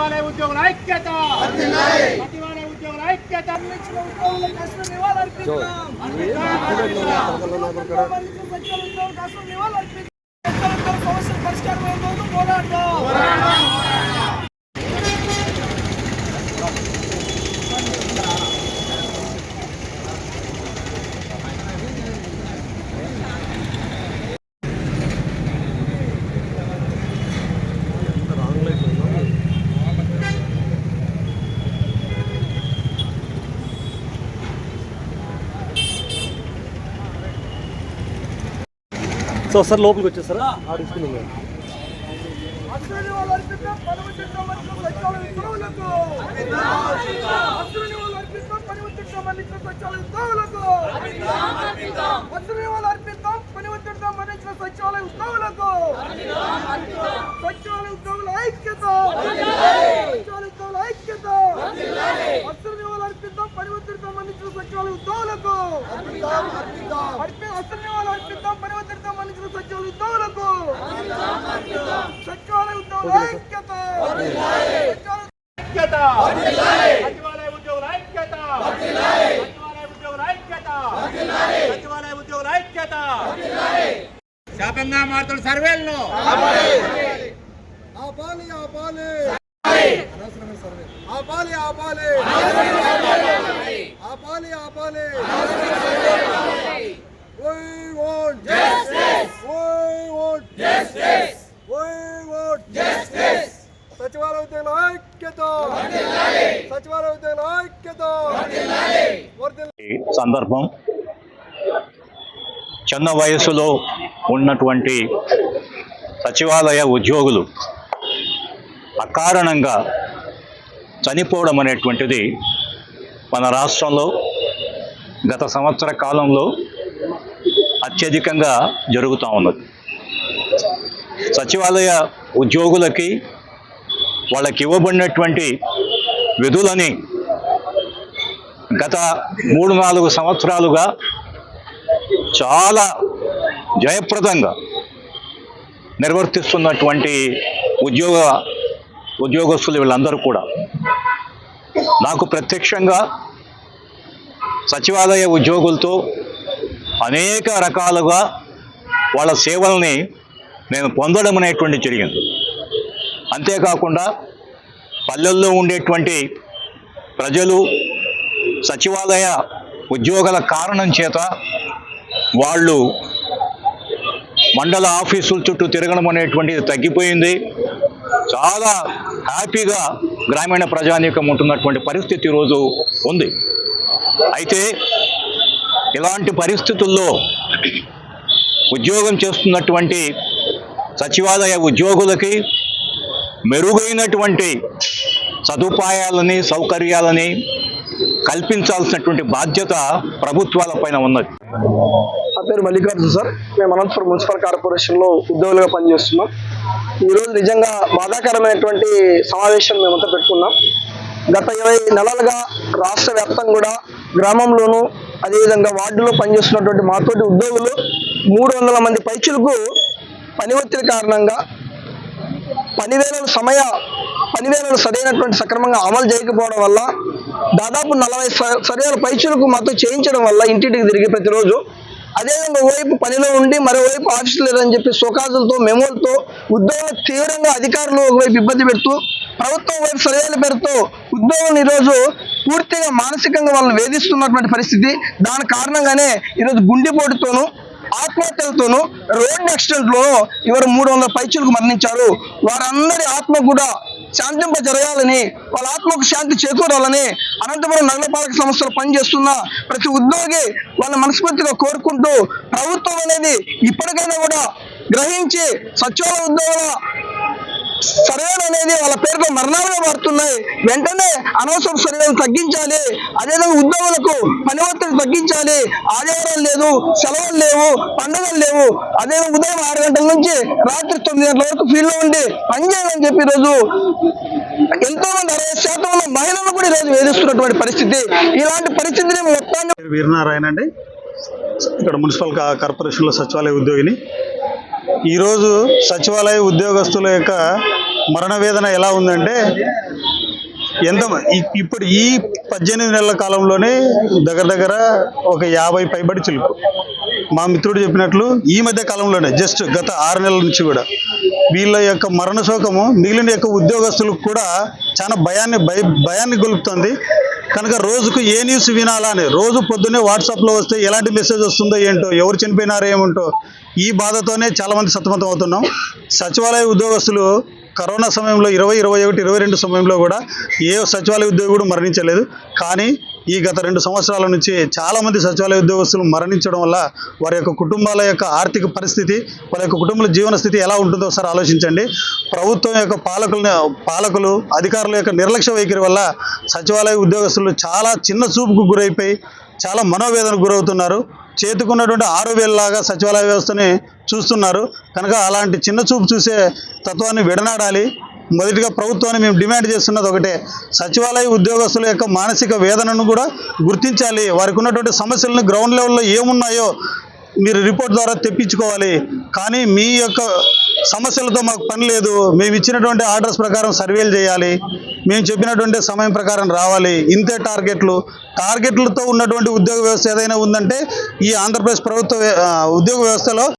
సచివాలయ ఉద్యోగుల ఐక్యత. సచివాలయ ఉద్యోగుల ఐక్యత సో సార్ లోపలికి వచ్చేసారా ఆడిస్తున్నాం మేము సచివాలయ ఉద్యోగుల ఐక్యత ఐక్యత సచివాలయ ఉద్యోగుల ఐక్యత సచివాలయ ఉద్యోగుల ఐక్యత సచివాలయ ఉద్యోగుల ఐక్యత శాపంగా మారుతున్న సర్వేలను ఆపాలి ఆపాలి అనవసరమైన సర్వే ఆపాలి ఆపాలి ఆపాలి ఆపాలి We want justice. We want justice. సచివాలయ ఉద్యోగుల ఐక్యత సచివాలయ సందర్భం చిన్న వయసులో ఉన్నటువంటి సచివాలయ ఉద్యోగులు అకారణంగా చనిపోవడం అనేటువంటిది మన రాష్ట్రంలో గత సంవత్సర కాలంలో అత్యధికంగా జరుగుతూ ఉన్నది. సచివాలయ ఉద్యోగులకి వాళ్ళకి ఇవ్వబడినటువంటి విధులని గత మూడు నాలుగు సంవత్సరాలుగా చాలా జయప్రదంగా నిర్వర్తిస్తున్నటువంటి ఉద్యోగ ఉద్యోగస్తులు వీళ్ళందరూ కూడా. నాకు ప్రత్యక్షంగా సచివాలయ ఉద్యోగులతో అనేక రకాలుగా వాళ్ళ సేవల్ని నేను పొందడం అనేటువంటి జరిగింది. అంతేకాకుండా పల్లెల్లో ఉండేటువంటి ప్రజలు సచివాలయ ఉద్యోగాల కారణం చేత వాళ్ళు మండల ఆఫీసుల చుట్టూ తిరగడం అనేటువంటిది తగ్గిపోయింది. చాలా హ్యాపీగా గ్రామీణ ప్రజానీకం ఉంటున్నటువంటి పరిస్థితి ఈరోజు ఉంది. అయితే ఇలాంటి పరిస్థితుల్లో ఉద్యోగం చేస్తున్నటువంటి సచివాలయ ఉద్యోగులకి మెరుగైనటువంటి సదుపాయాలని సౌకర్యాలని కల్పించాల్సినటువంటి బాధ్యత ప్రభుత్వాల పైన ఉన్నది. నా పేరు మల్లికార్జున సార్. మేము అనంతపురం మున్సిపల్ కార్పొరేషన్లో ఉద్యోగులుగా పనిచేస్తున్నాం. ఈరోజు నిజంగా బాధాకరమైనటువంటి సమావేశం మేమంతా పెట్టుకున్నాం. గత ఇరవై నెలలుగా రాష్ట్ర వ్యాప్తంగా కూడా గ్రామంలోనూ అదేవిధంగా వార్డులో పనిచేస్తున్నటువంటి మాతోటి ఉద్యోగులు మూడు వందల మంది పైచులకు పని ఒత్తిడి కారణంగా పనివేళల సమయ పనివేళలు సరైనటువంటి సక్రమంగా అమలు చేయకపోవడం వల్ల దాదాపు నలభై సరైన పైచులకు మాతో చేయించడం వల్ల ఇంటింటికి తిరిగి ప్రతిరోజు. అదేవిధంగా ఓవైపు పనిలో ఉండి మరోవైపు ఆఫీస్ లేదని చెప్పి సోకాజులతో మెమోలతో ఉద్యోగులు తీవ్రంగా అధికారులు ఒకవైపు ఇబ్బంది పెడుతూ ప్రభుత్వం వైపు సరైన పేరుతో ఉద్యోగులు ఈరోజు పూర్తిగా మానసికంగా వాళ్ళని వేధిస్తున్నటువంటి పరిస్థితి. దాని కారణంగానే ఈరోజు గుండెపోటుతోనూ ఆత్మహత్యలతోనూ రోడ్ యాక్సిడెంట్ ఇవరు మూడు వందల పైచులకు మరణించారు. వారందరి ఆత్మ కూడా శాంతింప జరగాలని వాళ్ళ ఆత్మకు శాంతి చేకూరాలని అనంతపురం నగరపాలక సంస్థలు పనిచేస్తున్న ప్రతి ఉద్యోగి వాళ్ళ మనస్ఫూర్తిగా కోరుకుంటూ ప్రభుత్వం అనేది ఇప్పటికైనా కూడా గ్రహించి సచివాలయ ఉద్యోగుల సర్వేలు అనేది వాళ్ళ పేరుతో మరణాలుగా మారుతున్నాయి. వెంటనే అనవసర సర్వేలు తగ్గించాలి. అదేవిధంగా ఉద్యోగులకు పని ఒత్తిడి తగ్గించాలి. ఆదివారం లేదు సెలవులు లేవు పండుగలు లేవు. అదే ఉదయం ఆరు గంటల నుంచి రాత్రి తొమ్మిది గంటల వరకు ఫీల్డ్లో ఉండి పనిచేయాలని చెప్పి ఈరోజు ఎంతో మంది అరవై శాతం ఉన్న మహిళలు కూడా ఈరోజు వేధిస్తున్నటువంటి పరిస్థితి. ఇలాంటి పరిస్థితిని మొత్తాన్ని వీరనారాయణ అండి. ఇక్కడ మున్సిపల్ కార్పొరేషన్ కార్పొరేషన్లో సచివాలయ ఉద్యోగిని. ఈరోజు సచివాలయ ఉద్యోగస్తుల యొక్క మరణ వేదన ఎలా ఉందంటే ఎంత ఇప్పుడు ఈ పద్దెనిమిది నెలల కాలంలోనే దగ్గర దగ్గర ఒక యాభై పైబడి చిలుకు. మా మిత్రుడు చెప్పినట్లు ఈ మధ్య కాలంలోనే జస్ట్ గత ఆరు నెలల నుంచి కూడా వీళ్ళ యొక్క మరణ శోకము మిగిలిన యొక్క ఉద్యోగస్తులకు కూడా చాలా భయాన్ని భయ భయాన్ని గొలుపుతుంది. కనుక రోజుకు ఏ న్యూస్ వినాలా అని రోజు పొద్దున్నే వాట్సాప్లో వస్తే ఎలాంటి మెసేజ్ వస్తుందో ఏంటో ఎవరు చనిపోయినారో ఏముంటో ఈ బాధతోనే చాలామంది సతమతం అవుతున్నాం సచివాలయ ఉద్యోగస్తులు కరోనా సమయంలో ఇరవై ఇరవై ఒకటి ఇరవై రెండు సమయంలో కూడా ఏ సచివాలయ ఉద్యోగుడు మరణించలేదు. కానీ ఈ గత రెండు సంవత్సరాల నుంచి చాలామంది సచివాలయ ఉద్యోగస్తులు మరణించడం వల్ల వారి యొక్క కుటుంబాల యొక్క ఆర్థిక పరిస్థితి వారి యొక్క కుటుంబాల జీవన స్థితి ఎలా ఉంటుందో ఒకసారి ఆలోచించండి. ప్రభుత్వం యొక్క పాలకుల పాలకులు అధికారుల యొక్క నిర్లక్ష్య వైఖరి వల్ల సచివాలయ ఉద్యోగస్తులు చాలా చిన్న చూపుకు గురైపోయి చాలా మనోవేదనకు గురవుతున్నారు. చేతుకున్నటువంటి ఆరు వేలలాగా సచివాలయ వ్యవస్థని చూస్తున్నారు. కనుక అలాంటి చిన్న చూపు చూసే తత్వాన్ని విడనాడాలి. మొదటిగా ప్రభుత్వాన్ని మేము డిమాండ్ చేస్తున్నది ఒకటే. సచివాలయ ఉద్యోగస్తుల యొక్క మానసిక వేదనను కూడా గుర్తించాలి. వారికి ఉన్నటువంటి సమస్యలను గ్రౌండ్ లెవెల్లో ఏమున్నాయో మీరు రిపోర్ట్ ద్వారా తెప్పించుకోవాలి. కానీ మీ యొక్క సమస్యలతో మాకు పని లేదు. మేము ఇచ్చినటువంటి ఆర్డర్స్ ప్రకారం సర్వేలు చేయాలి. మేము చెప్పినటువంటి సమయం ప్రకారం రావాలి. ఇంతే టార్గెట్లు. టార్గెట్లతో ఉన్నటువంటి ఉద్యోగ వ్యవస్థ ఏదైనా ఉందంటే ఈ ఆంధ్రప్రదేశ్ ప్రభుత్వ వ్య- ఉద్యోగ వ్యవస్థలో